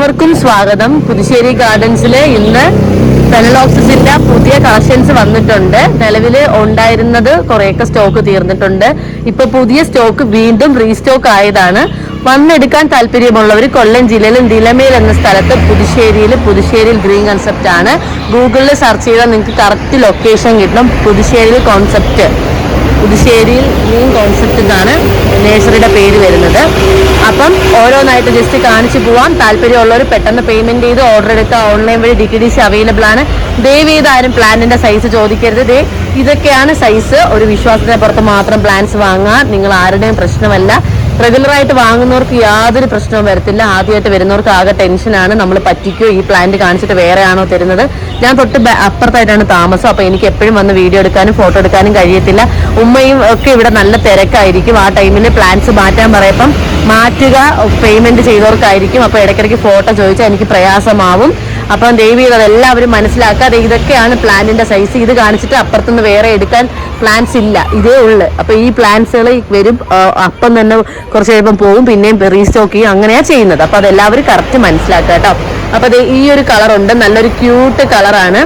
എല്ലാവർക്കും സ്വാഗതം. പുതുശ്ശേരി ഗാർഡൻസിൽ ഇന്ന് പെനലോക്സിന്റെ പുതിയ കളക്ഷൻസ് വന്നിട്ടുണ്ട്. നിലവിൽ ഉണ്ടായിരുന്നത് കുറെയൊക്കെ സ്റ്റോക്ക് തീർന്നിട്ടുണ്ട്. ഇപ്പൊ പുതിയ സ്റ്റോക്ക് വീണ്ടും റീസ്റ്റോക്ക് ആയതാണ്. വന്നെടുക്കാൻ താല്പര്യമുള്ളവർ കൊല്ലം ജില്ലയിലും നിലമേൽ എന്ന സ്ഥലത്ത് പുതുശ്ശേരിയിൽ പുതുശ്ശേരിയിൽ ഗ്രീൻ കൺസെപ്റ്റ് ആണ് ഗൂഗിളിൽ സെർച്ച് ചെയ്താൽ നിങ്ങൾക്ക് കറക്റ്റ് ലൊക്കേഷൻ കിട്ടും. പുതുശ്ശേരിയിൽ കോൺസെപ്റ്റ് പുതുശ്ശേരിയിൽ മീൻ കോൺസെപ്റ്റ് എന്നാണ് നേഴ്സറിയുടെ പേര് വരുന്നത്. അപ്പം ഓരോന്നായിട്ട് ജസ്റ്റ് കാണിച്ചു പോവാം. താല്പര്യമുള്ളവർ പെട്ടെന്ന് പേയ്മെന്റ് ചെയ്ത് ഓർഡർ എടുക്കുക. ഓൺലൈൻ വഴി ഡി ടി സി അവൈലബിൾ ആണ്. ദയവ് ചെയ്ത് ആരും സൈസ് ചോദിക്കരുത്. ദേ ഇതൊക്കെയാണ് സൈസ് ഒരു വിശ്വാസത്തിന് പുറത്ത് മാത്രം പ്ലാൻസ് വാങ്ങാൻ നിങ്ങൾ ആരുടെയും പ്രശ്നമല്ല. റെഗുലർ ആയിട്ട് വാങ്ങുന്നവർക്ക് യാതൊരു പ്രശ്നവും വരത്തില്ല. ആദ്യമായിട്ട് വരുന്നവർക്ക് ആകെ ടെൻഷനാണ് നമ്മൾ പറ്റിക്കോ? ഈ പ്ലാന്റ് കാണിച്ചിട്ട് വേറെ ആണോ തരുന്നത്? ഞാൻ തൊട്ട് അപ്പുറത്തായിട്ടാണ് താമസം. അപ്പൊ എനിക്ക് എപ്പോഴും വന്ന് വീഡിയോ എടുക്കാനും ഫോട്ടോ എടുക്കാനും കഴിയത്തില്ല. ഉമ്മയും ഒക്കെ ഇവിടെ നല്ല തിരക്കായിരിക്കും. ആ ടൈമിൽ പ്ലാന്റ്സ് മാറ്റാൻ പറയപ്പം മാറ്റുക പേയ്മെന്റ് ചെയ്തവർക്കായിരിക്കും. അപ്പോൾ ഇടയ്ക്കിടയ്ക്ക് ഫോട്ടോ ചോദിച്ചാൽ എനിക്ക് പ്രയാസമാവും. അപ്പം ദേവി അതെല്ലാവരും മനസ്സിലാക്കുക അത് ഇതൊക്കെയാണ് പ്ലാന്റിന്റെ സൈസ് ഇത് കാണിച്ചിട്ട് അപ്പുറത്തുനിന്ന് വേറെ എടുക്കാൻ പ്ലാൻസ് ഇല്ല. ഇതേ ഉള്ളു. അപ്പൊ ഈ പ്ലാൻസുകൾ വരും. അപ്പം തന്നെ കുറച്ച് കഴിയുമ്പം പോവും. പിന്നെയും റീസ്റ്റോക്ക് ചെയ്യും. അങ്ങനെയാ ചെയ്യുന്നത്. അപ്പൊ അതെല്ലാവരും കറക്റ്റ് മനസ്സിലാക്കുക കേട്ടോ. അപ്പൊ ഈ ഒരു കളർ ഉണ്ട്. നല്ലൊരു ക്യൂട്ട് കളറാണ്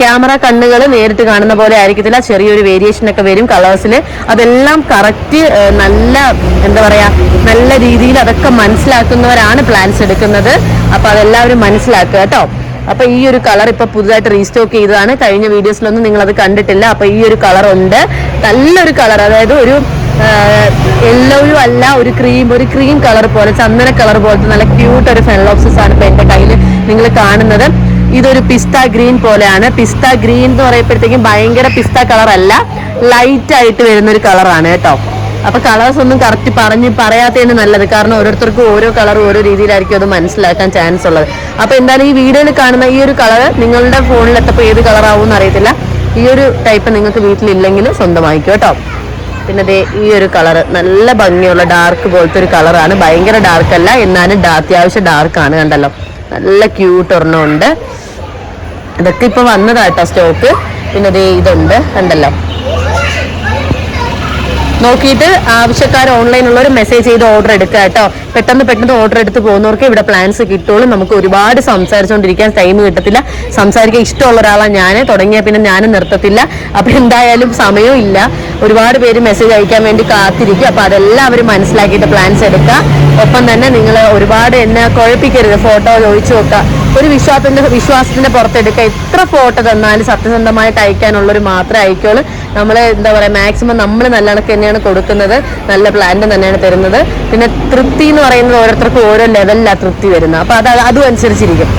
ക്യാമറ കണ്ണുകൾ നേരിട്ട് കാണുന്ന പോലെ ആയിരിക്കത്തില്ല. ചെറിയൊരു വേരിയേഷൻ ഒക്കെ വരും കളേഴ്സിൽ അതെല്ലാം കറക്റ്റ് നല്ല എന്താ പറയുക നല്ല രീതിയിൽ അതൊക്കെ മനസ്സിലാക്കുന്നവരാണ് പ്ലാൻസ് എടുക്കുന്നത്. അപ്പൊ അതെല്ലാവരും മനസ്സിലാക്കുക കേട്ടോ. അപ്പൊ ഈ ഒരു കളർ ഇപ്പൊ പുതുതായിട്ട് റീസ്റ്റോക്ക് ചെയ്തതാണ്. കഴിഞ്ഞ വീഡിയോസിലൊന്നും അത് കണ്ടിട്ടില്ല. അപ്പൊ ഈ ഒരു കളർ ഉണ്ട്. നല്ലൊരു കളർ അതായത് ഒരു യെല്ലോയും അല്ല ഒരു ക്രീം ഒരു ക്രീം കളർ പോലെ ചന്ദന കളർ പോലത്തെ നല്ല ക്യൂട്ട് ഒരു ഫെൻലോക്സസ് ആണ് ഇപ്പൊ എന്റെ കയ്യിൽ നിങ്ങൾ കാണുന്നത്. ഇതൊരു പിസ്ത ഗ്രീൻ പോലെയാണ്. പിസ്ത ഗ്രീൻ എന്ന് പറയുമ്പോഴത്തേക്കും ഭയങ്കര പിസ്ത കളർ അല്ല ലൈറ്റ് ആയിട്ട് വരുന്ന ഒരു കളറാണ് കേട്ടോ. അപ്പൊ കളേഴ്സ് ഒന്നും കറക്റ്റ് പറഞ്ഞ് പറയാത്തതിന് നല്ലത്. കാരണം ഓരോരുത്തർക്കും ഓരോ കളർ ഓരോ രീതിയിലായിരിക്കും അത് മനസ്സിലാക്കാൻ ചാൻസ് ഉള്ളത്. അപ്പൊ എന്തായാലും ഈ വീഡിയോയിൽ കാണുന്ന ഈ ഒരു കളർ നിങ്ങളുടെ ഫോണിൽ എത്തപ്പോൾ ഏത് കളർ ആവും എന്ന് അറിയത്തില്ല. ഈ ഒരു ടൈപ്പ് നിങ്ങൾക്ക് വീട്ടിലില്ലെങ്കിൽ സ്വന്തമായിക്കോ കേട്ടോ. പിന്നെ ദേ ഈ ഒരു കളർ നല്ല ഭംഗിയുള്ള ഡാർക്ക് പോലത്തെ ഒരു കളറാണ് ഭയങ്കര ഡാർക്ക് അല്ല എന്നാലും അത്യാവശ്യം ഡാർക്ക് ആണ് കണ്ടല്ലോ. നല്ല ക്യൂട്ട് ഒരെണ്ണം ഉണ്ട്. ഇതൊക്കെ ഇപ്പൊ വന്നതാട്ടോ സ്റ്റോക്ക് പിന്നെ ദേ ഇതുണ്ട് കണ്ടല്ലോ. നോക്കിയിട്ട് ആവശ്യക്കാർ ഒരു മെസ്സേജ് ചെയ്ത് ഓർഡർ എടുക്കുക കേട്ടോ. പെട്ടെന്ന് പെട്ടെന്ന് ഓർഡർ എടുത്ത് പോകുന്നവർക്ക് ഇവിടെ പ്ലാൻസ് കിട്ടുള്ളൂ. നമുക്ക് ഒരുപാട് സംസാരിച്ചുകൊണ്ടിരിക്കാൻ ടൈം കിട്ടത്തില്ല. സംസാരിക്കാൻ ഇഷ്ടമുള്ള ഒരാളാണ് ഞാൻ തുടങ്ങിയ പിന്നെ ഞാൻ നിർത്തത്തില്ല. അപ്പൊ എന്തായാലും സമയവും ഇല്ല. ഒരുപാട് പേര് മെസ്സേജ് അയക്കാൻ വേണ്ടി കാത്തിരിക്കും. അപ്പൊ അതെല്ലാം അവർ മനസ്സിലാക്കിയിട്ട് പ്ലാൻസ് എടുക്കുക. ഒപ്പം തന്നെ നിങ്ങൾ ഒരുപാട് എന്നെ കുഴപ്പിക്കരുത്. ഫോട്ടോ ചോദിച്ചു നോക്കുക. ഒരു വിശ്വാസത്തിന്റെ വിശ്വാസത്തിന്റെ പുറത്തെടുക്കുക. എത്ര ഫോട്ടോ തന്നാലും സത്യസന്ധമായിട്ട് ഒരു മാത്രം അയക്കുള്ളൂ. നമ്മൾ എന്താ പറയുക മാക്സിമം നമ്മൾ നല്ല കണക്ക് തന്നെയാണ് കൊടുക്കുന്നത്. നല്ല പ്ലാന്റ് തന്നെയാണ് തരുന്നത്. പിന്നെ തൃപ്തി എന്ന് പറയുന്നത് ഓരോരുത്തർക്കും ഓരോ ലെവലിലാണ് തൃപ്തി വരുന്നത്. അപ്പൊ അത് അതും അനുസരിച്ചിരിക്കും.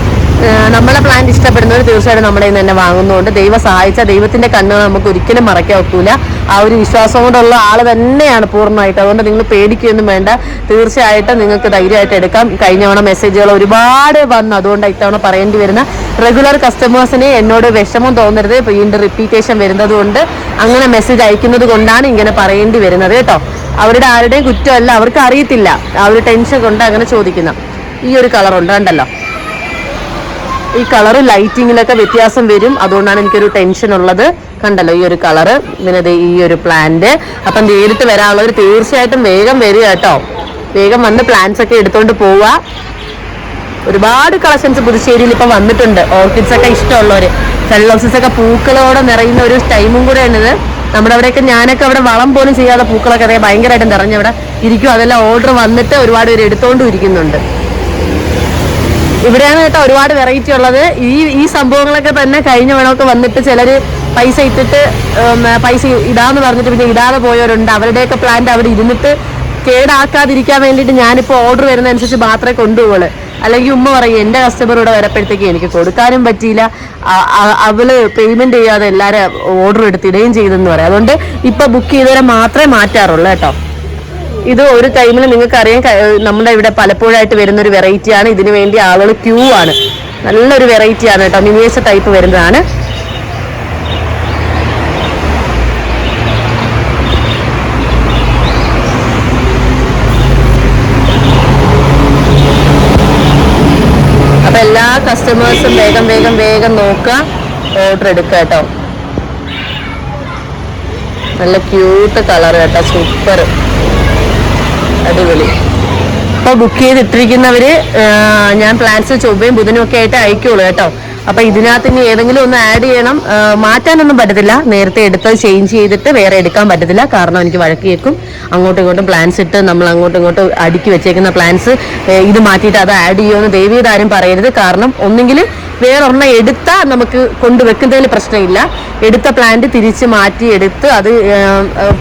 നമ്മളെ പ്ലാന്റ് ഇഷ്ടപ്പെടുന്നവർ തീർച്ചയായിട്ടും നമ്മുടെ നിന്ന് തന്നെ വാങ്ങുന്നതുകൊണ്ട് ദൈവം സഹായിച്ച ദൈവത്തിന്റെ കണ്ണുകൾ നമുക്ക് ഒരിക്കലും മറക്കാൻ ഒക്കൂല ആ ഒരു വിശ്വാസം കൊണ്ടുള്ള ആൾ തന്നെയാണ് പൂർണമായിട്ട്. അതുകൊണ്ട് നിങ്ങൾ പേടിക്കുകയൊന്നും വേണ്ട. തീർച്ചയായിട്ടും നിങ്ങൾക്ക് ധൈര്യമായിട്ട് എടുക്കാം. കഴിഞ്ഞ തവണ മെസ്സേജുകൾ ഒരുപാട് വന്നു. അതുകൊണ്ട് ഇത്തവണ പറയേണ്ടി വരുന്ന റെഗുലർ കസ്റ്റമേഴ്സിനെ എന്നോട് വിഷമം തോന്നരുത്. വീണ്ടും റിപ്പീറ്റേഷൻ വരുന്നത് കൊണ്ട് അങ്ങനെ മെസ്സേജ് അയക്കുന്നത് കൊണ്ടാണ് ഇങ്ങനെ പറയേണ്ടി വരുന്നത് കേട്ടോ. അവരുടെ ആരുടെയും കുറ്റമല്ല. അവർക്ക് അറിയത്തില്ല. ആ ഒരു ടെൻഷൻ കൊണ്ട് അങ്ങനെ ചോദിക്കുന്ന. ഈ ഒരു കളർ ഉണ്ട്. കണ്ടല്ലോ. ഈ കളർ ലൈറ്റിങ്ങിലൊക്കെ വ്യത്യാസം വരും. അതുകൊണ്ടാണ് എനിക്കൊരു ടെൻഷൻ ഉള്ളത്. കണ്ടല്ലോ ഈ ഒരു കളറ്. പിന്നെ ഈ ഒരു പ്ലാന്റ് അപ്പം നേരിട്ട് വരാനുള്ളവർ തീർച്ചയായിട്ടും വേഗം വരിക കേട്ടോ. വേഗം വന്ന് പ്ലാന്റ്സ് ഒക്കെ എടുത്തോണ്ട് പോവുക. ഒരുപാട് കളക്ഷൻസ് പുതുശ്ശേരിയിൽ ഇപ്പൊ വന്നിട്ടുണ്ട്. ഓർക്കിഡ്സ് ഒക്കെ ഇഷ്ടമുള്ളവര്. ഫെല്ലോസസ് ഒക്കെ പൂക്കളോടെ നിറയുന്ന ഒരു ടൈമും കൂടെയാണ് ഇത്. നമ്മുടെ അവിടെയൊക്കെ ഞാനൊക്കെ അവിടെ വളം പോലും ചെയ്യാതെ പൂക്കളൊക്കെ അതേ ഭയങ്കരമായിട്ട് നിറഞ്ഞവിടെ ഇരിക്കും. അതെല്ലാം ഓർഡർ വന്നിട്ട് ഒരുപാട് പേര് എടുത്തോണ്ടും ഇരിക്കുന്നുണ്ട്. ഇവിടെയാണ് കേട്ടോ ഒരുപാട് വെറൈറ്റി ഉള്ളത്. ഈ ഈ സംഭവങ്ങളൊക്കെ തന്നെ കഴിഞ്ഞ വേണമൊക്കെ വന്നിട്ട് ചിലര് പൈസ ഇട്ടിട്ട് പൈസ ഇടാന്ന് പറഞ്ഞിട്ട് പിന്നെ ഇടാതെ പോയവരുണ്ട്. അവരുടെയൊക്കെ പ്ലാന്റ് അവിടെ ഇരുന്നിട്ട് കേടാക്കാതിരിക്കാൻ വേണ്ടിയിട്ട് ഞാനിപ്പോൾ ഓർഡർ വരുന്ന അനുസരിച്ച് മാത്രമേ കൊണ്ടുപോകുള്ളൂ അല്ലെങ്കിൽ ഉമ്മ പറയും എന്റെ കസ്റ്റമർ ഇവിടെ വരപ്പോഴത്തേക്ക് എനിക്ക് കൊടുക്കാനും പറ്റിയില്ല. അവൾ പേയ്മെന്റ് ചെയ്യാതെ എല്ലാവരും ഓർഡർ എടുത്തിടുകയും ചെയ്തെന്ന് പറയാം. അതുകൊണ്ട് ഇപ്പൊ ബുക്ക് ചെയ്തവരെ മാത്രമേ മാറ്റാറുള്ളൂ കേട്ടോ. ഇത് ഒരു ടൈമിൽ നിങ്ങൾക്ക് അറിയാം ക- നമ്മുടെ ഇവിടെ പലപ്പോഴായിട്ട് വരുന്ന ഒരു വെറൈറ്റി ആണ് ഇതിനു വേണ്ടി ആളുകൾ ക്യൂ ആണ്. നല്ലൊരു വെറൈറ്റി ആണ് കേട്ടോ. മിനിയേച്ചർ ടൈപ്പ് വരുന്നതാണ്. എല്ലാ കസ്റ്റമേഴ്സും വേഗം വേഗം വേഗം നോക്കുക. ഓർഡർ എടുക്കുക കേട്ടോ. നല്ല ക്യൂട്ട് കളർ കേട്ടോ. സൂപ്പർ അടിപൊളി. അപ്പോൾ ബുക്ക് ചെയ്തിട്ടിരിക്കുന്നവര് ഞാൻ പ്ലാൻസ് ചൊവ്വയും ബുധനും ഒക്കെ ആയിട്ട് അയക്കുള്ളൂ കേട്ടോ. അപ്പൊ ഇതിനകത്ത് ഇനി ഏതെങ്കിലും ഒന്ന് ആഡ് ചെയ്യണം. മാറ്റാനൊന്നും പറ്റത്തില്ല. നേരത്തെ എടുത്തത് ചേഞ്ച് ചെയ്തിട്ട് വേറെ എടുക്കാൻ പറ്റത്തില്ല. കാരണം എനിക്ക് വഴക്ക് കേൾക്കും. അങ്ങോട്ടും ഇങ്ങോട്ടും പ്ലാൻസ് ഇട്ട് നമ്മൾ അങ്ങോട്ടും ഇങ്ങോട്ടും അടുക്കി വെച്ചേക്കുന്ന പ്ലാൻസ് ഇത് മാറ്റിയിട്ട് അത് ആഡ് ചെയ്യുമെന്ന് ദൈവീത് ആരും പറയരുത്. കാരണം ഒന്നെങ്കിൽ വേറൊരെണ്ണം എടുത്താൽ നമുക്ക് കൊണ്ടുവെക്കുന്നതിൽ പ്രശ്നമില്ല. എടുത്ത പ്ലാന്റ് തിരിച്ച് മാറ്റി എടുത്ത് അത്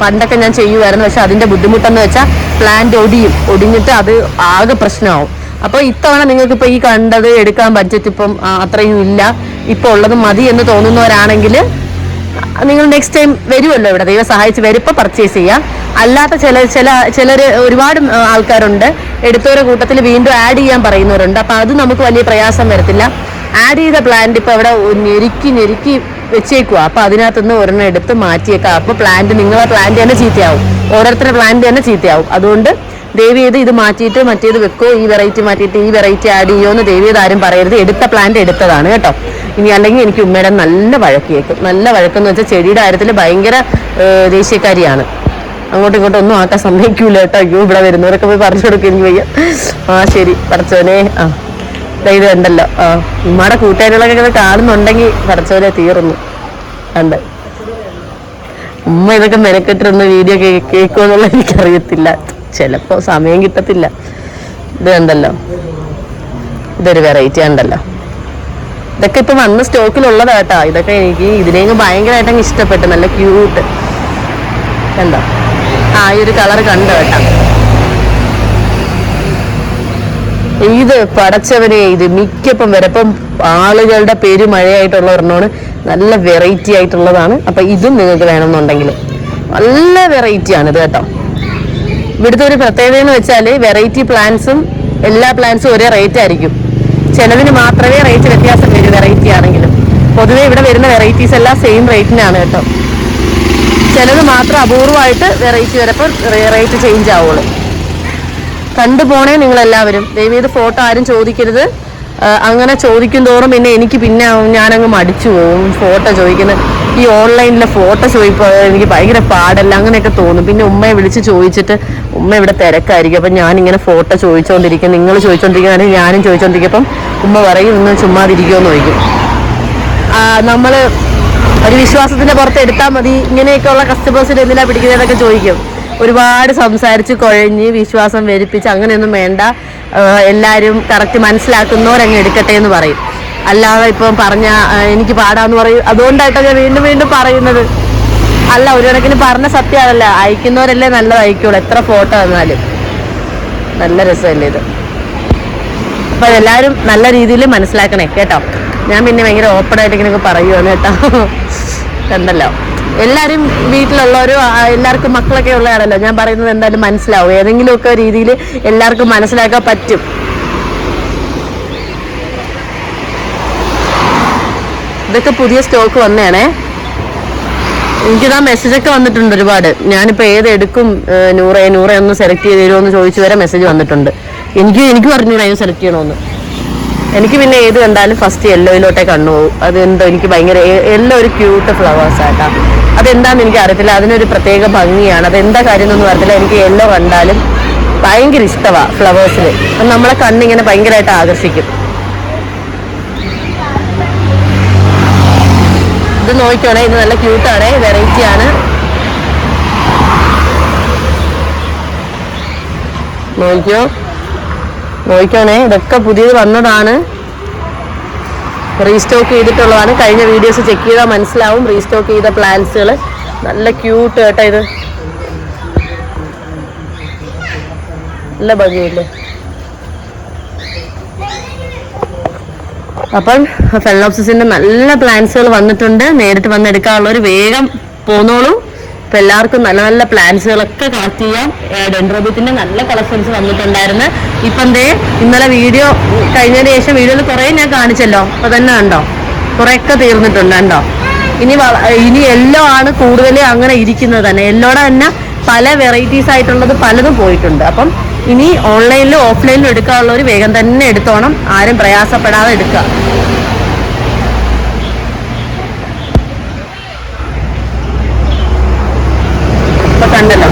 പണ്ടൊക്കെ ഞാൻ ചെയ്യുമായിരുന്നു പക്ഷെ അതിന്റെ ബുദ്ധിമുട്ടെന്ന് വെച്ചാൽ പ്ലാന്റ് ഒടിയും. ഒടിഞ്ഞിട്ട് അത് ആകെ പ്രശ്നമാവും. അപ്പോൾ ഇത്തവണ നിങ്ങൾക്ക് ഇപ്പോൾ ഈ കണ്ടത് എടുക്കാൻ ബഡ്ജറ്റ് ഇപ്പം അത്രയും ഇല്ല. ഇപ്പോൾ ഉള്ളത് മതി എന്ന് തോന്നുന്നവരാണെങ്കിൽ നിങ്ങൾ നെക്സ്റ്റ് ടൈം വരുമല്ലോ ഇവിടെ. ദൈവം സഹായിച്ച് വരുമ്പോൾ പർച്ചേസ് ചെയ്യാം. അല്ലാത്ത ചില ചില ചിലർ ഒരുപാട് ആൾക്കാരുണ്ട്. എടുത്തവരുടെ കൂട്ടത്തിൽ വീണ്ടും ആഡ് ചെയ്യാൻ പറയുന്നവരുണ്ട്. അപ്പം അത് നമുക്ക് വലിയ പ്രയാസം വരത്തില്ല. ആഡ് ചെയ്ത പ്ലാന്റ് ഇപ്പോൾ അവിടെ ഞെരുക്കി ഞെരുക്കി വെച്ചേക്കുക അപ്പോൾ അതിനകത്തുനിന്ന് ഒരെണ്ണം എടുത്ത് മാറ്റിയേക്കാം. അപ്പോൾ പ്ലാന്റ് നിങ്ങളെ പ്ലാന്റ് തന്നെ ചീത്തയാവും. ഓരോരുത്തരുടെ പ്ലാന്റ് തന്നെ ചീത്തയാവും. അതുകൊണ്ട് ദയവ് ചെയ്ത് ഇത് മാറ്റിയിട്ട് മറ്റേത് വെക്കോ. ഈ വെറൈറ്റി മാറ്റിയിട്ട് ഈ വെറൈറ്റി ആഡ് ചെയ്യുമോ എന്ന് ദയവ് ആരും പറയരുത്. എടുത്ത പ്ലാന്റ് എടുത്തതാണ് കേട്ടോ. ഇനി അല്ലെങ്കിൽ എനിക്ക് ഉമ്മയുടെ നല്ല വഴക്കിയേക്കും നല്ല വഴക്കെന്ന് വെച്ചാൽ ചെടിയുടെ കാര്യത്തിൽ ഭയങ്കര ദേശീയക്കാരിയാണ് അങ്ങോട്ടും ഇങ്ങോട്ടും ഒന്നും ആക്കാൻ സമ്മതിക്കൂല കേട്ടോ. അയ്യോ ഇവിടെ വരുന്നവരൊക്കെ പോയി പറഞ്ഞു കൊടുക്കും എനിക്ക് വയ്യ. ആ ശരി. പറച്ചോനെ ആ. ഇത് ഉണ്ടല്ലോ ആ ഉമ്മയുടെ കൂട്ടുകാരികളൊക്കെ ഇത് കാണുന്നുണ്ടെങ്കിൽ പടച്ചോനെ തീർന്നു. ഉണ്ട് ഉമ്മ ഇതൊക്കെ മെനക്കെട്ടിരുന്ന് വീഡിയോ കേൾക്കുമെന്നുള്ള എനിക്കറിയത്തില്ല. ചിലപ്പോ സമയം കിട്ടത്തില്ല. ഇത് ഉണ്ടല്ലോ ഇതൊരു വെറൈറ്റി ഉണ്ടല്ലോ ഇതൊക്കെ ഇപ്പൊ വന്ന സ്റ്റോക്കിലുള്ളതാ കേട്ടോ ഇതൊക്കെ എനിക്ക് ഇതിനെയും ഭയങ്കരമായിട്ട് ഇഷ്ടപ്പെട്ടു. നല്ല ക്യൂട്ട് കണ്ടോ? ആ ഈ ഒരു കളർ കണ്ടോ കേട്ടോ. ഇത് പടച്ചവനെ ഇത് മിക്കപ്പം വരപ്പം ആളുകളുടെ പേര് മഴയായിട്ടുള്ള ഒരെണ്ണമാണ്. നല്ല വെറൈറ്റി ആയിട്ടുള്ളതാണ്. അപ്പൊ ഇതും നിങ്ങൾക്ക് വേണമെന്നുണ്ടെങ്കിൽ. നല്ല വെറൈറ്റി ആണ് ഇത് കേട്ടോ. ഇവിടുത്തെ ഒരു പ്രത്യേകത എന്ന് വെച്ചാൽ വെറൈറ്റി പ്ലാന്റ്സും എല്ലാ പ്ലാന്റ്സും ഒരേ റേറ്റ് ആയിരിക്കും. ചിലതിന് മാത്രമേ റേറ്റ് വ്യത്യാസം വരൂ വെറൈറ്റി ആണെങ്കിലും. പൊതുവേ ഇവിടെ വരുന്ന വെറൈറ്റീസ് എല്ലാം സെയിം റേറ്റിനാണ് കേട്ടോ. ചിലത് മാത്രം അപൂർവമായിട്ട് വെറൈറ്റി വരപ്പോൾ റേറ്റ് ചേഞ്ച് ആവുള്ളൂ. കണ്ടു പോണേ നിങ്ങൾ എല്ലാവരും ദയവേത് ഫോട്ടോ ആരും ചോദിക്കരുത്. അങ്ങനെ ചോദിക്കും തോറും പിന്നെ എനിക്ക് പിന്നെ ഞാനങ്ങ് മടിച്ചു പോകും ഫോട്ടോ ചോദിക്കുന്നത് ഈ ഓൺലൈനിലെ ഫോട്ടോ ചോദിപ്പോൾ എനിക്ക് ഭയങ്കര പാടല്ല അങ്ങനെയൊക്കെ തോന്നും. പിന്നെ ഉമ്മയെ വിളിച്ച് ചോദിച്ചിട്ട് ഉമ്മ ഇവിടെ തിരക്കായിരിക്കും അപ്പം ഞാനിങ്ങനെ ഫോട്ടോ ചോദിച്ചുകൊണ്ടിരിക്കും നിങ്ങൾ ചോദിച്ചുകൊണ്ടിരിക്കുകയാണെങ്കിൽ ഞാനും ചോദിച്ചുകൊണ്ടിരിക്കുമ്പം ഉമ്മ പറയും ഇന്ന് ചുമ്മാതിരിക്കുമെന്ന് ചോദിക്കും. നമ്മൾ ഒരു വിശ്വാസത്തിന്റെ പുറത്ത് എടുത്താൽ മതി. ഇങ്ങനെയൊക്കെയുള്ള കസ്റ്റമേഴ്സിന് എന്തിനാണ് പിടിക്കുന്നതൊക്കെ ചോദിക്കും. ഒരുപാട് സംസാരിച്ച് കുഴഞ്ഞ് വിശ്വാസം വരിപ്പിച്ച് അങ്ങനെയൊന്നും വേണ്ട. എല്ലാവരും കറക്റ്റ് മനസ്സിലാക്കുന്നവരങ്ങ് എടുക്കട്ടെ എന്ന് പറയും. അല്ലാതെ ഇപ്പം പറഞ്ഞ എനിക്ക് പാടാന്ന് പറയും അതുകൊണ്ടായിട്ടാണ് ഞാൻ വീണ്ടും വീണ്ടും പറയുന്നത്. അല്ല ഒരു കണക്കിന് പറഞ്ഞ സത്യമല്ല അയക്കുന്നവരല്ലേ നല്ലത് അയക്കുള്ളൂ എത്ര ഫോട്ടോ തന്നാലും നല്ല രസമല്ലേ ഇത്. അപ്പൊ എല്ലാവരും നല്ല രീതിയിൽ മനസ്സിലാക്കണേ. കേട്ടോ? ഞാൻ പിന്നെ ഭയങ്കര ഓപ്പൺ ആയിട്ട് ഇങ്ങനെ പറയുവാണ് കേട്ടോ. കണ്ടല്ലോ. എല്ലാവരും വീട്ടിലുള്ളവരും എല്ലാവർക്കും മക്കളൊക്കെ ഉള്ളതാണല്ലോ. ഞാൻ പറയുന്നത് എന്തായാലും മനസ്സിലാവും. ഏതെങ്കിലുമൊക്കെ രീതിയിൽ എല്ലാവർക്കും മനസ്സിലാക്കാൻ പറ്റും. ഇതൊക്കെ പുതിയ സ്റ്റോക്ക് വന്നേണേ എനിക്കിതാ മെസ്സേജ് ഒക്കെ വന്നിട്ടുണ്ട് ഒരുപാട്. ഞാനിപ്പോൾ ഏത് എടുക്കും നൂറെ നൂറെ ഒന്ന് സെലക്ട് ചെയ്ത് തരുമോ എന്ന് ചോദിച്ചു വരെ മെസ്സേജ് വന്നിട്ടുണ്ട്. എനിക്ക് എനിക്ക് പറഞ്ഞു ഞാൻ സെലക്ട് ചെയ്യണമെന്ന് എനിക്ക് പിന്നെ ഏത് കണ്ടാലും ഫസ്റ്റ് യെല്ലോയിലോട്ടേ കണ്ണു പോകും അതെന്തോ എനിക്ക് ഭയങ്കര യെല്ലോ ഒരു ക്യൂട്ട് ഫ്ലവേഴ്സ് ആട്ടാ അതെന്താന്ന് എനിക്ക് അറിയത്തില്ല. അതിനൊരു പ്രത്യേക ഭംഗിയാണ്. അതെന്താ കാര്യം എന്നൊന്നും അറിയത്തില്ല. എനിക്ക് യെല്ലോ കണ്ടാലും ഭയങ്കര ഇഷ്ടമാണ് ഫ്ലവേഴ്സിൽ അപ്പം നമ്മളെ കണ്ണിങ്ങനെ ഭയങ്കരമായിട്ട് ആകർഷിക്കും. ഇത് നോക്കിക്കോണേ. ഇത് നല്ല ക്യൂട്ടാണ് വെറൈറ്റി ആണ്. നോക്കിയോ നോക്കിക്കോണേ ഇതൊക്കെ പുതിയത് വന്നതാണ്. റീസ്റ്റോക്ക് ചെയ്തിട്ടുള്ളതാണ്. കഴിഞ്ഞ വീഡിയോസ് ചെക്ക് ചെയ്താൽ മനസ്സിലാവും. റീസ്റ്റോക്ക് ചെയ്ത പ്ലാന്റ്സുകൾ നല്ല ക്യൂട്ട് കേട്ടോ ഇത്. നല്ല ഭംഗിയില്ലേ അപ്പം ഫെലോപ്സിന്റെ നല്ല പ്ലാന്റ്സുകൾ വന്നിട്ടുണ്ട്. നേരിട്ട് വന്നെടുക്കാനുള്ളവർ വേഗം പോന്നോളൂ. ഇപ്പൊ എല്ലാവർക്കും നല്ല നല്ല പ്ലാൻസുകളൊക്കെ കളക്ട് ചെയ്യാം. ഡെൻഡ്രോബിത്തിന്റെ നല്ല കളക്ഷൻസ് വന്നിട്ടുണ്ടായിരുന്നു. ഇപ്പം ദേ ഇന്നലെ വീഡിയോ കഴിഞ്ഞതിന് ശേഷം വീഡിയോയിൽ കുറേ ഞാൻ കാണിച്ചല്ലോ. അപ്പൊ തന്നെ കണ്ടോ? കുറേയൊക്കെ തീർന്നിട്ടുണ്ട് കണ്ടോ? ഇനി ഇനി എല്ലോ ആണ് കൂടുതൽ അങ്ങനെ ഇരിക്കുന്നത് തന്നെ. എല്ലോടെ തന്നെ പല വെറൈറ്റീസ് ആയിട്ടുള്ളത് പലതും പോയിട്ടുണ്ട്. അപ്പം ഇനി ഓൺലൈനിലും ഓഫ്ലൈനിലും എടുക്കാനുള്ളവർ വേഗം തന്നെ എടുത്തോണം. ആരും പ്രയാസപ്പെടാതെ എടുക്കുക ഇപ്പൊ കണ്ടല്ലോ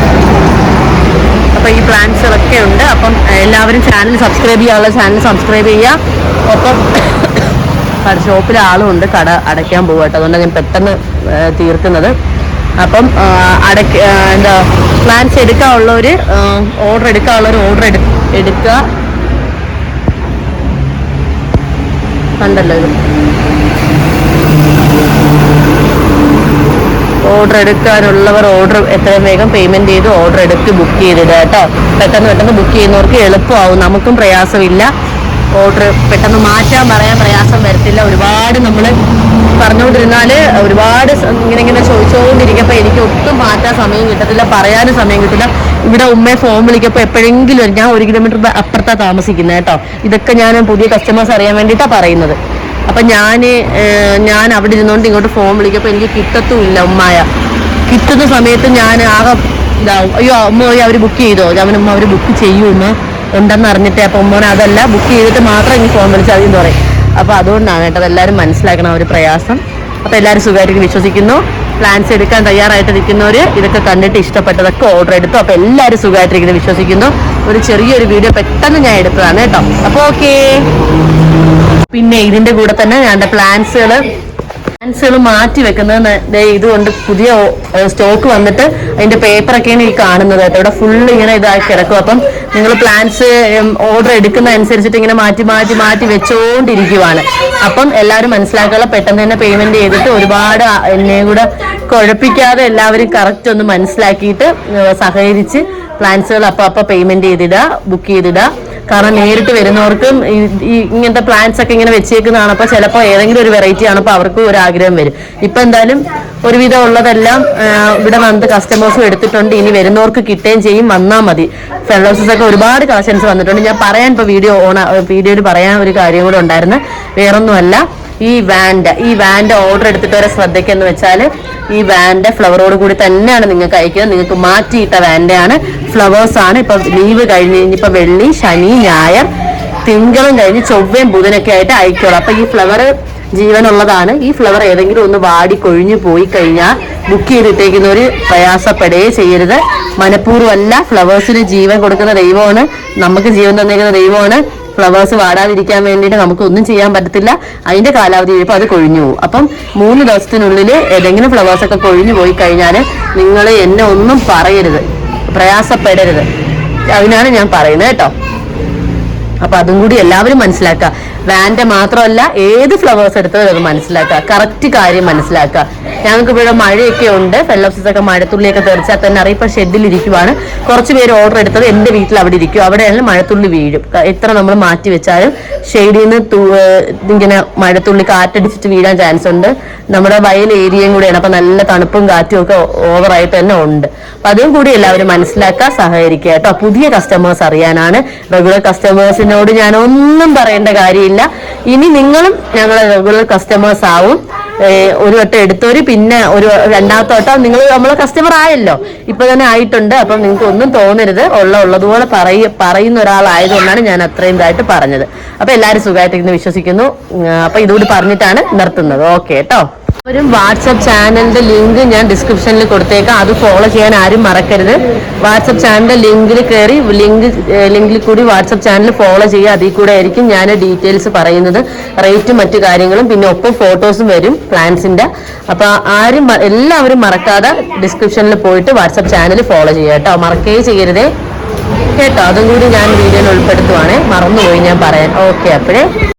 അപ്പൊ ഈ പ്ലാൻസുകളൊക്കെ ഉണ്ട് അപ്പം എല്ലാവരും ചാനൽ സബ്സ്ക്രൈബ് ചെയ്യാനുള്ള ചാനൽ സബ്സ്ക്രൈബ് ചെയ്യുക ഒപ്പം ഷോപ്പിൽ ആളും ഉണ്ട് കട അടയ്ക്കാൻ പോകും കേട്ടോ. അതുകൊണ്ട് ഞാൻ പെട്ടെന്ന് തീർക്കുന്നത്. അപ്പം അടയ്ക്ക എന്താ പ്ലാൻസ് എടുക്കാനുള്ളവർ ഓർഡർ എടുക്കാനുള്ളവർ ഓർഡർ എടു എടുക്കുക കണ്ടല്ലോ ഇത്. ഓർഡർ എടുക്കാനുള്ളവർ ഓർഡർ എത്രയും വേഗം പേയ്മെന്റ് ചെയ്ത് ഓർഡർ എടുത്ത് ബുക്ക് ചെയ്തിടുക കേട്ടോ. പെട്ടെന്ന് പെട്ടെന്ന് ബുക്ക് ചെയ്യുന്നവർക്ക് എളുപ്പമാവും. നമുക്കും പ്രയാസമില്ല. ഓർഡർ പെട്ടെന്ന് മാറ്റാൻ പറയാൻ പ്രയാസം വരത്തില്ല. ഒരുപാട് നമ്മൾ പറഞ്ഞുകൊണ്ടിരുന്നാൽ ഒരുപാട് ഇങ്ങനെ ഇങ്ങനെ ചോദിച്ചുകൊണ്ടിരിക്കുമ്പോൾ എനിക്ക് ഒട്ടും മാറ്റാൻ സമയം കിട്ടത്തില്ല. പറയാനും സമയം കിട്ടില്ല ഇവിടെ ഉമ്മയെ ഫോൺ വിളിക്കപ്പോൾ എപ്പോഴെങ്കിലും ഞാൻ ഒരു കിലോമീറ്റർ അപ്പുറത്താണ് താമസിക്കുന്നത് കേട്ടോ. ഇതൊക്കെ ഞാൻ പുതിയ കസ്റ്റമേഴ്സ് അറിയാൻ വേണ്ടിയിട്ടാണ് പറയുന്നത്. അപ്പൊ ഞാൻ ഞാൻ അവിടെ ഇരുന്നുകൊണ്ട് ഇങ്ങോട്ട് ഫോൺ വിളിക്കപ്പോൾ എനിക്ക് കിട്ടത്തുമില്ല ഉമ്മായ. കിട്ടുന്ന സമയത്ത് ഞാൻ ആകെ ഇതാവും അയ്യോ അമ്മ പോയി അവർ ബുക്ക് ചെയ്തോ? അവൻ ഉമ്മ അവർ ബുക്ക് ചെയ്യുമെന്ന് ഉണ്ടെന്ന് അറിഞ്ഞിട്ട് അപ്പം ഉമ്മോനെ അതല്ല ബുക്ക് ചെയ്തിട്ട് മാത്രം എനിക്ക് ഫോൺ വിളിച്ചാൽ എന്ന് പറയും. അപ്പോൾ അതുകൊണ്ടാണ് കേട്ടോ എല്ലാവരും മനസ്സിലാക്കണം ഒരു പ്രയാസം. അപ്പോൾ എല്ലാവരും സുഖമായിട്ട് വിശ്വസിക്കുന്നു. പ്ലാൻസ് എടുക്കാൻ തയ്യാറായിട്ട് നിൽക്കുന്നവര് ഇതൊക്കെ കണ്ടിട്ട് ഇഷ്ടപ്പെട്ടതൊക്കെ ഓർഡർ എടുത്തു. അപ്പോൾ എല്ലാവരും സുഖമായിട്ടിരിക്കുന്നു വിശ്വസിക്കുന്നു. ഒരു ചെറിയൊരു വീഡിയോ പെട്ടെന്ന് ഞാൻ എടുത്തതാണ് കേട്ടോ. അപ്പോൾ ഓക്കേ പിന്നെ ഇതിന്റെ കൂടെ തന്നെ ഞാൻ പ്ലാന്റ്സുകൾ പ്ലാന്റ്സുകൾ മാറ്റി വെക്കുന്നത് ഇതുകൊണ്ട് പുതിയ സ്റ്റോക്ക് വന്നിട്ട് അതിന്റെ പേപ്പറൊക്കെയാണ് ഈ കാണുന്നത് ഇവിടെ ഫുള്ള് ഇങ്ങനെ ഇതായി കിടക്കും. അപ്പം നിങ്ങൾ പ്ലാന്റ്സ് ഓർഡർ എടുക്കുന്ന അനുസരിച്ചിട്ട് ഇങ്ങനെ മാറ്റി മാറ്റി മാറ്റി വെച്ചുകൊണ്ടിരിക്കുവാണ് അപ്പം എല്ലാവരും മനസ്സിലാക്കാനുള്ള പെട്ടെന്ന് തന്നെ പേയ്മെന്റ് ചെയ്തിട്ട് ഒരുപാട് എന്നെ കൂടെ കുഴപ്പിക്കാതെ എല്ലാവരും കറക്റ്റ് ഒന്ന് മനസ്സിലാക്കിയിട്ട് സഹകരിച്ച് പ്ലാൻസുകൾ അപ്പം അപ്പം പേയ്മെന്റ് ചെയ്തിടുക ബുക്ക് ചെയ്തിടുക. കാരണം നേരിട്ട് വരുന്നവർക്കും ഇങ്ങനത്തെ പ്ലാന്റ്സ് ഒക്കെ ഇങ്ങനെ വെച്ചേക്കുന്നതാണ്. അപ്പൊ ചിലപ്പോ ഏതെങ്കിലും ഒരു വെറൈറ്റി ആണ്. അപ്പൊ അവർക്കും ഒരു ആഗ്രഹം വരും. ഇപ്പൊ എന്തായാലും ഒരുവിധം ഉള്ളതെല്ലാം ഇവിടെ വന്നിട്ട് കസ്റ്റമേഴ്സും എടുത്തിട്ടുണ്ട്. ഇനി വരുന്നവർക്ക് കിട്ടുകയും ചെയ്യും. വന്നാൽ മതി. ഫെലോസസ് ഒക്കെ ഒരുപാട് കളക്ഷൻസ് വന്നിട്ടുണ്ട്. ഞാൻ പറയാൻ ഇപ്പൊ വീഡിയോ ഓണ വീഡിയോയിൽ പറയാൻ ഒരു കാര്യം കൂടെ ഉണ്ടായിരുന്നു. വേറൊന്നുമല്ല. ഈ വാൻഡ് ഈ വാൻഡ് ഓർഡർ എടുത്തിട്ട് വരെ ശ്രദ്ധിക്കെന്ന് വെച്ചാൽ ഈ വാൻഡ് ഫ്ലവറോട് കൂടി തന്നെയാണ് നിങ്ങൾക്ക് അയക്കുന്നത് നിങ്ങൾക്ക് മാറ്റിയിട്ട വാൻഡാണ് ഫ്ലവേഴ്സ് ആണ് ഇപ്പൊ ലീവ് കഴിഞ്ഞ് ഇനിയിപ്പോ വെള്ളി ശനി ഞായർ തിങ്കളും കഴിഞ്ഞ് ചൊവ്വയും ബുധനൊക്കെ ആയിട്ട് അയക്കുള്ളൂ. അപ്പൊ ഈ ഫ്ലവർ ജീവനുള്ളതാണ്. ഈ ഫ്ലവർ ഏതെങ്കിലും ഒന്ന് വാടി കൊഴിഞ്ഞു പോയി കഴിഞ്ഞാൽ ബുക്ക് ചെയ്തിട്ടേക്കുന്നവര് പ്രയാസപ്പെടേ ചെയ്യരുത്. മനഃപൂർവമല്ല. ഫ്ലവേഴ്സിന് ജീവൻ കൊടുക്കുന്ന ദൈവമാണ്. നമുക്ക് ജീവൻ തന്നേക്കുന്ന ദൈവമാണ്. ഫ്ലവേഴ്സ് വാടാതിരിക്കാൻ വേണ്ടിയിട്ട് നമുക്ക് ഒന്നും ചെയ്യാൻ പറ്റത്തില്ല. അതിന്റെ കാലാവധി കഴിയുമ്പോൾ അത് കൊഴിഞ്ഞു പോകും. അപ്പം മൂന്ന് ദിവസത്തിനുള്ളിൽ ഏതെങ്കിലും ഫ്ലവേഴ്സ് ഒക്കെ കൊഴിഞ്ഞു പോയി കഴിഞ്ഞാൽ നിങ്ങൾ എന്നെ ഒന്നും പറയരുത്. പ്രയാസപ്പെടരുത്. അതിനാണ് ഞാൻ പറയുന്നത് കേട്ടോ. അപ്പൊ അതും കൂടി എല്ലാവരും മനസ്സിലാക്കുക. വാൻഡ് മാത്രമല്ല ഏത് ഫ്ലവേഴ്സ് എടുത്തതും അത് മനസ്സിലാക്കുക. കറക്റ്റ് കാര്യം മനസ്സിലാക്കുക. ഞങ്ങൾക്ക് ഇവിടെ മഴയൊക്കെ ഉണ്ട്. ഫെല്ലോസൊക്കെ മഴത്തുള്ളിയൊക്കെ തെറിച്ചാൽ തന്നെ അറിയിപ്പം ഷെഡിലിരിക്കുവാണ് കുറച്ച് പേര് ഓർഡർ എടുത്തത് എന്റെ വീട്ടിൽ അവിടെ ഇരിക്കും. അവിടെയാണ് മഴത്തുള്ളി വീഴും. എത്ര നമ്മൾ മാറ്റി വെച്ചാലും ഷെയ്ഡിൽ നിന്ന് ഇങ്ങനെ മഴത്തുള്ളി കാറ്റടിച്ചിട്ട് വീഴാൻ ചാൻസ് ഉണ്ട്. നമ്മുടെ വയൽ ഏരിയയും കൂടിയാണ്. അപ്പൊ നല്ല തണുപ്പും കാറ്റും ഒക്കെ ഓവറായിട്ട് തന്നെ ഉണ്ട്. അപ്പം അതും കൂടി എല്ലാവരും മനസ്സിലാക്കുക സഹകരിക്കുക കേട്ടോ. പുതിയ കസ്റ്റമേഴ്സ് അറിയാനാണ്. റെഗുലർ കസ്റ്റമേഴ്സിനോട് ഞാൻ ഒന്നും പറയേണ്ട കാര്യമില്ല. ഇനി നിങ്ങളും ഞങ്ങളെ റെഗുലർ കസ്റ്റമേഴ്സ് ആവും. ഒരു വട്ടം എടുത്തവര് പിന്നെ ഒരു രണ്ടാമത്തെ വട്ടം നിങ്ങൾ നമ്മളെ കസ്റ്റമർ ആയല്ലോ. ഇപ്പൊ തന്നെ ആയിട്ടുണ്ട്. അപ്പം നിങ്ങൾക്ക് ഒന്നും തോന്നരുത്. ഉള്ള ഉള്ളതുപോലെ പറയ പറയുന്ന ഒരാളായതുകൊണ്ടാണ് ഞാൻ അത്രയും ഇതായിട്ട് പറഞ്ഞത്. അപ്പൊ എല്ലാവരും സുഖമായിട്ടിരുന്ന് വിശ്വസിക്കുന്നു. ഉം, അപ്പൊ ഇതുകൂടി പറഞ്ഞിട്ടാണ് നിർത്തുന്നത്. ഓക്കെ കേട്ടോ. ഒരു വാട്സപ്പ് ചാനലിന്റെ ലിങ്ക് ഞാൻ ഡിസ്ക്രിപ്ഷനിൽ കൊടുത്തേക്കാം. അത് ഫോളോ ചെയ്യാൻ ആരും മറക്കരുത്. വാട്സപ്പ് ചാനലിന്റെ ലിങ്കിൽ കയറി ലിങ്ക് ലിങ്കിൽ കൂടി വാട്സപ്പ് ചാനൽ ഫോളോ ചെയ്യുക. അതിൽ കൂടെ ആയിരിക്കും ഞാൻ ഡീറ്റെയിൽസ് പറയുന്നത് റേറ്റും മറ്റു കാര്യങ്ങളും പിന്നെ ഒപ്പം ഫോട്ടോസും വരും പ്ലാൻസിന്റെ അപ്പൊ ആരും എല്ലാവരും മറക്കാതെ ഡിസ്ക്രിപ്ഷനിൽ പോയിട്ട് വാട്സപ്പ് ചാനൽ ഫോളോ ചെയ്യുക കേട്ടോ. മറക്കേ ചെയ്യരുതേ. കേട്ടോ? അതും കൂടി ഞാൻ വീഡിയോയിൽ ഉൾപ്പെടുത്തുവാണേ. മറന്നുപോയി ഞാൻ പറയാൻ. ഓക്കെ അപ്പോഴേ.